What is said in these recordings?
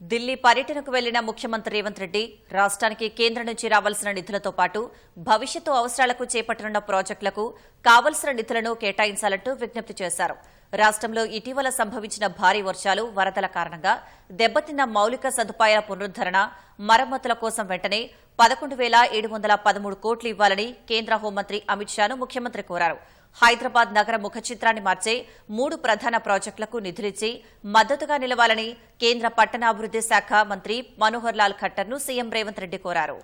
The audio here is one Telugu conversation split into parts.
ఢిల్లీ పర్యటనకు వెళ్ళిన ముఖ్యమంత్రి రేవంత్ రెడ్డి రాష్ట్రానికి కేంద్రం నుంచి రావాల్సిన నిధులతో పాటు భవిష్యత్తు అవసరాలకు చేపట్టనున్న ప్రాజెక్టులకు కావలసిన నిధులను కేటాయించాలంటూ విజ్ఞప్తి చేశారు. రాష్ట్రంలో ఇటీవల సంభవించిన భారీ వర్షాలు వరదల కారణంగా దెబ్బతిన్న మౌలిక సదుపాయాల పునరుద్దరణ మరమ్మతుల కోసం వెంటనే పదకొండు వేల ఏడు వందల పదమూడు కోట్లు ఇవ్వాలని కేంద్ర హోంమంత్రి అమిత్ షాను ముఖ్యమంత్రి కోరారు. హైదరాబాద్ నగర ముఖచిత్రాన్ని మార్చే మూడు ప్రధాన ప్రాజెక్టులకు నిధులిచ్చి మద్దతుగా నిలవాలని కేంద్ర పట్టణాభివృద్ది శాఖ మంత్రి మనోహర్ లాల్ ఖట్టర్ను సీఎం రేవంత్ రెడ్డి కోరారు.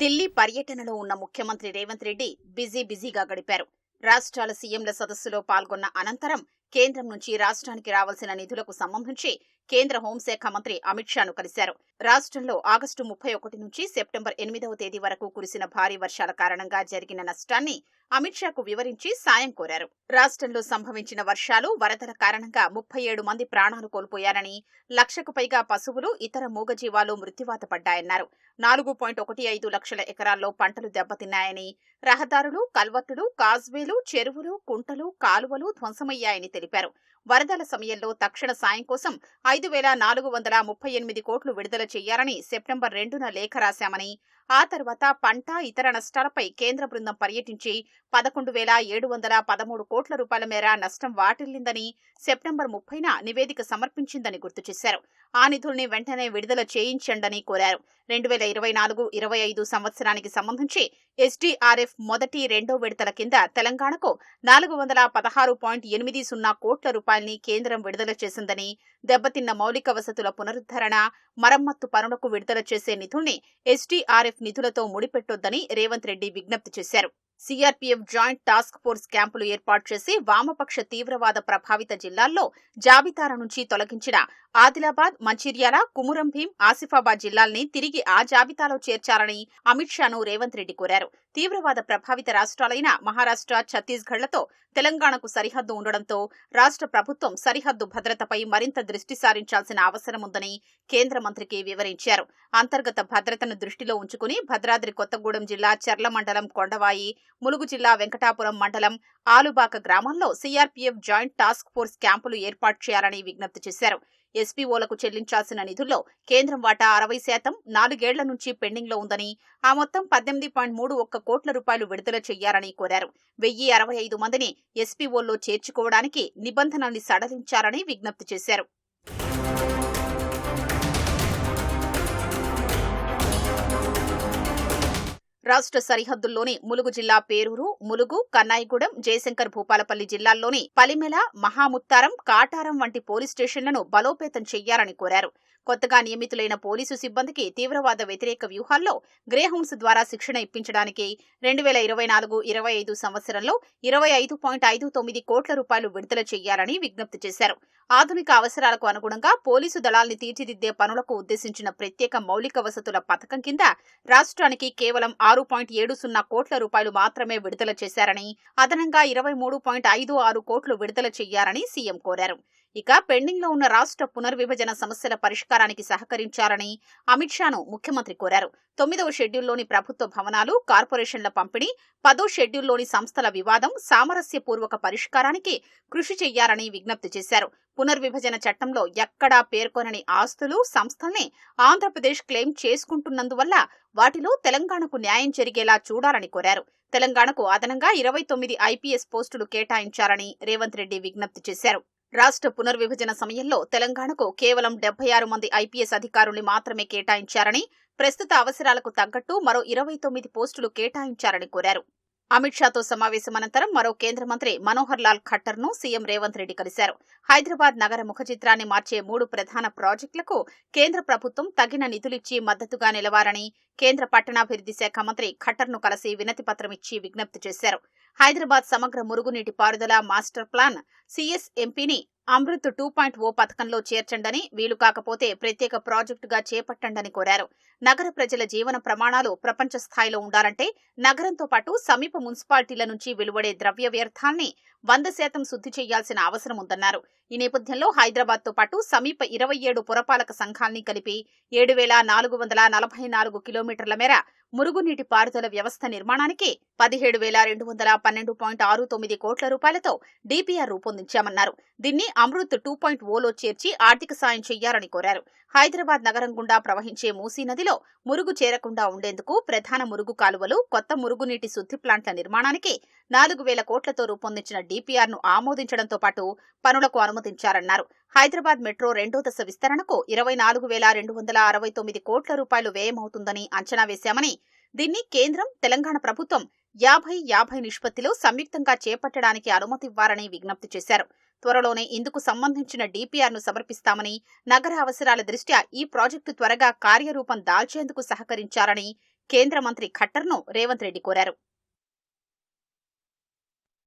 ఢిల్లీ పర్యటనలో ఉన్న ముఖ్యమంత్రి రేవంత్ రెడ్డి బిజీ బిజీగా గడిపారు. రాష్ట్రాల సీఎంల సదస్సులో పాల్గొన్న అనంతరం కేంద్రం నుంచి రాష్ట్రానికి రావాల్సిన నిధులకు సంబంధించి కేంద్ర హోంశాఖ మంత్రి అమిత్ షాను కలిశారు. రాష్ట్రంలో ఆగస్టు ముప్పై ఒకటి నుంచి సెప్టెంబర్ ఎనిమిదవ తేదీ వరకు కురిసిన భారీ వర్షాల కారణంగా జరిగిన నష్టాన్ని అమిత్ షాకు వివరించి సాయం కోరారు. రాష్ట్రంలో సంభవించిన వర్షాలు వరదల కారణంగా ముప్పై ఏడు మంది ప్రాణాలు కోల్పోయారని లక్షకు పైగా పశువులు ఇతర మూగజీవాలు మృత్యువాత పడ్డాయన్నారు. నాలుగు పాయింట్ ఒకటి ఐదు లక్షల ఎకరాల్లో పంటలు దెబ్బతిన్నాయని రహదారులు కల్వర్టులు కాజ్వేలు చెరువులు కుంటలు కాలువలు ధ్వంసమయ్యాయని తెలిపారు. వరదల సమయంలో తక్షణ సాయం కోసం ఐదు వేల నాలుగు వందల ముప్పై ఎనిమిది కోట్లు విడుదల చేయాలని సెప్టెంబర్ రెండున లేఖ రాశామని ఆ తర్వాత పంట ఇతర నష్టాలపై కేంద్ర బృందం పర్యటించి పదకొండు వేల ఏడు వందల పదమూడు కోట్ల రూపాయల మేర నష్టం వాటిల్లిందని సెప్టెంబర్ ముప్పైన నివేదిక సమర్పించిందని గుర్తు చేశారు. ఆ నిధుల్ని వెంటనే విడుదల చేయించండని కోరారు. రెండు వేల ఇరవై నాలుగు ఇరవై ఐదు సంవత్సరానికి సంబంధించి ఎస్డీఆర్ఎఫ్ మొదటి రెండో విడతల కింద తెలంగాణకు నాలుగు వందల పదహారు పాయింట్ ఎనిమిది సున్నా కోట్ల రూపాయల్ని కేంద్రం విడుదల చేసిందని దెబ్బతిన్న మౌలిక వసతుల పునరుద్ధరణ మరమ్మత్తు పనులకు విడుదల చేసే నిధుల్ని ఎస్డీఆర్ఎఫ్ నిధులతో ముడిపెట్టొద్దని రేవంత్ రెడ్డి విజ్ఞప్తి చేశారు. సీఆర్పీఎఫ్ జాయింట్ టాస్క్ ఫోర్స్ క్యాంపులు ఏర్పాటు చేసి వామపక్ష తీవ్రవాద ప్రభావిత జిల్లాల్లో జాబితాల నుంచి తొలగించిన ఆదిలాబాద్ మంచిర్యాల కుమురం భీం ఆసిఫాబాద్ జిల్లాల్ని తిరిగి ఆ జాబితాలో చేర్చాలని అమిత్ షాను రేవంత్ రెడ్డి కోరారు. తీవ్రవాద ప్రభావిత రాష్ట్రాలైన మహారాష్ట్ర ఛత్తీస్గఢ్లతో తెలంగాణకు సరిహద్దు ఉండడంతో రాష్ట్ర ప్రభుత్వం సరిహద్దు భద్రతపై మరింత దృష్టి సారించాల్సిన అవసరం ఉందని కేంద్ర మంత్రికి వివరించారు. అంతర్గత భద్రతను దృష్టిలో ఉంచుకుని భద్రాద్రి కొత్తగూడెం జిల్లా చర్ల మండలం కొండవాయి ములుగు జిల్లా వెంకటాపురం మండలం ఆలుబాక గ్రామంలో సీఆర్పీఎఫ్ జాయింట్ టాస్క్ ఫోర్స్ క్యాంపులు ఏర్పాటు చేయాలని విజ్ఞప్తి చేశారు. ఎస్పీఓలకు చెల్లించాల్సిన నిధుల్లో కేంద్రం వాటా అరవై శాతం నాలుగేళ్ళ నుంచి పెండింగ్లో ఉందని ఆ మొత్తం పద్దెనిమిది పాయింట్ మూడు ఒక్క కోట్ల రూపాయలు విడుదల చేయాలని కోరారు. వెయ్యి అరవై ఐదు మందిని ఎస్పీఓల్లో చేర్చుకోవడానికి నిబంధనల్ని సడలించాలని విజ్ఞప్తి చేశారు. రాష్ట్ర సరిహద్దుల్లోని ములుగు జిల్లా పేరూరు ములుగు కన్నాయిగూడెం జయశంకర్ భూపాలపల్లి జిల్లాల్లోని పలిమెల మహాముత్తారం కాటారం వంటి పోలీస్ స్టేషన్లను బలోపేతం చెయ్యాలని కోరారు. కొత్తగా నియమితులైన పోలీసు సిబ్బందికి తీవ్రవాద వ్యతిరేక వ్యూహాల్లో గ్రేహౌండ్స్ ద్వారా శిక్షణ ఇప్పించడానికి రెండు వేల ఇరవై నాలుగు ఇరవై ఐదు సంవత్సరంలో ఇరవై ఐదు పాయింట్ ఐదు తొమ్మిది కోట్ల రూపాయలు విడుదల చేయాలని విజ్ఞప్తి చేశారు. ఆధునిక అవసరాలకు అనుగుణంగా పోలీసు దళాల్ని తీర్చిదిద్దే పనులకు ఉద్దేశించిన ప్రత్యేక మౌలిక వసతుల పథకం కింద రాష్ట్రానికి కేవలం ఆరు పాయింట్ ఏడు సున్నా కోట్ల రూపాయలు మాత్రమే విడుదల చేశారని అదనంగా ఇరవై మూడు పాయింట్ ఐదు ఆరు కోట్లు విడుదల చేయాలని సీఎం కోరారు. ఇక పెండింగ్లో ఉన్న రాష్ట్ర పునర్విభజన సమస్యల పరిష్కారానికి సహకరించాలని అమిత్ షాను ముఖ్యమంత్రి కోరారు. తొమ్మిదవ షెడ్యూల్లోని ప్రభుత్వ భవనాలు కార్పొరేషన్ల పంపిణీ పదో షెడ్యూల్లోని సంస్థల వివాదం సామరస్యపూర్వక పరిష్కారానికి కృషి చేయాలని విజ్ఞప్తి చేశారు. పునర్విభజన చట్టంలో ఎక్కడా పేర్కొనని ఆస్తులు సంస్థల్ని ఆంధ్రప్రదేశ్ క్లెయిమ్ చేసుకుంటున్నందువల్ల వాటిలో తెలంగాణకు న్యాయం జరిగేలా చూడాలని కోరారు. తెలంగాణకు అదనంగా ఇరవై తొమ్మిది ఐపీఎస్ పోస్టులు కేటాయించాలని రేవంత్ రెడ్డి విజ్ఞప్తి చేశారు. రాష్ట్ర పునర్విభజన సమయంలో తెలంగాణకు కేవలం డెబ్బై ఆరు మంది ఐపీఎస్ అధికారుల్ని మాత్రమే కేటాయించారని ప్రస్తుత అవసరాలకు తగ్గట్టు మరో ఇరవై తొమ్మిది పోస్టులు కేటాయించారని కోరారు. అమిత్ షాతో సమావేశం అనంతరం మరో కేంద్ర మంత్రి మనోహర్ లాల్ ఖట్టర్ను సీఎం రేవంత్ రెడ్డి కలిశారు. హైదరాబాద్ నగర ముఖచిత్రాన్ని మార్చే మూడు ప్రధాన ప్రాజెక్టులకు కేంద్ర ప్రభుత్వం తగిన నిధులిచ్చి మద్దతుగా నిలవాలని కేంద్ర పట్టణాభివృద్ది శాఖ మంత్రి ఖట్టర్ను కలిసి వినతి పత్రం ఇచ్చి విజ్ఞప్తి చేశారు. హైదరాబాద్ సమగ్ర మురుగునీటి పారుదల మాస్టర్ ప్లాన్ సిఎస్ ఎంపీని అమృత్ టూ పాయింట్ ఓ పథకంలో చేర్చండని వీలు కాకపోతే ప్రత్యేక ప్రాజెక్టుగా చేపట్టండని కోరారు. నగర ప్రజల జీవన ప్రమాణాలు ప్రపంచ స్థాయిలో ఉండాలంటే నగరంతో పాటు సమీప మున్సిపాలిటీల నుంచి వెలువడే ద్రవ్య వ్యర్థాల్ని వంద శాతం శుద్ధి చేయాల్సిన అవసరం ఉందన్నారు. ఈ నేపథ్యంలో హైదరాబాద్తో పాటు సమీప ఇరవై ఏడు పురపాలక సంఘాల్ని కలిపి ఏడు వేల నాలుగు వందల నలభై నాలుగు కిలోమీటర్ల మేర మురుగునీటి పారుదల వ్యవస్థ నిర్మాణానికి పదిహేడు వేల రెండు వందల పన్నెండు పాయింట్ ఆరు తొమ్మిది కోట్ల రూపాయలతో డీపీఆర్ రూపొందించామన్నారు. దీన్ని అమృత్ టూ పాయింట్ ఓలో చేర్చి ఆర్థిక సాయం చేయాలని కోరారు. హైదరాబాద్ నగరం గుండా ప్రవహించే మూసీ నదిలో మురుగు చేరకుండా ఉండేందుకు ప్రధాన మురుగు కాలువలు కొత్త మురుగునీటి శుద్ధి ప్లాంట్ల నిర్మాణానికి నాలుగు వేల కోట్లతో రూపొందించిన డీపీఆర్ను ఆమోదించడంతో పాటు పనులకు అనుమతించారన్నారు. హైదరాబాద్ మెట్రో రెండో దశ విస్తరణకు ఇరవై నాలుగు వేల రెండు వందల అరవై తొమ్మిది కోట్ల రూపాయలు వ్యయమవుతుందని అంచనా వేశామని దీన్ని కేంద్రం తెలంగాణ ప్రభుత్వం యాభై యాభై నిష్పత్తిలో సంయుక్తంగా చేపట్టడానికి అనుమతివ్వాలని విజ్ఞప్తి చేశారు. త్వరలోనే ఇందుకు సంబంధించిన డీపీఆర్ను సమర్పిస్తామని నగర అవసరాల దృష్ట్యా ఈ ప్రాజెక్టు త్వరగా కార్యరూపం దాల్చేందుకు సహకరించాలని కేంద్ర మంత్రి ఖట్టర్ను రేవంత్ రెడ్డి కోరారు.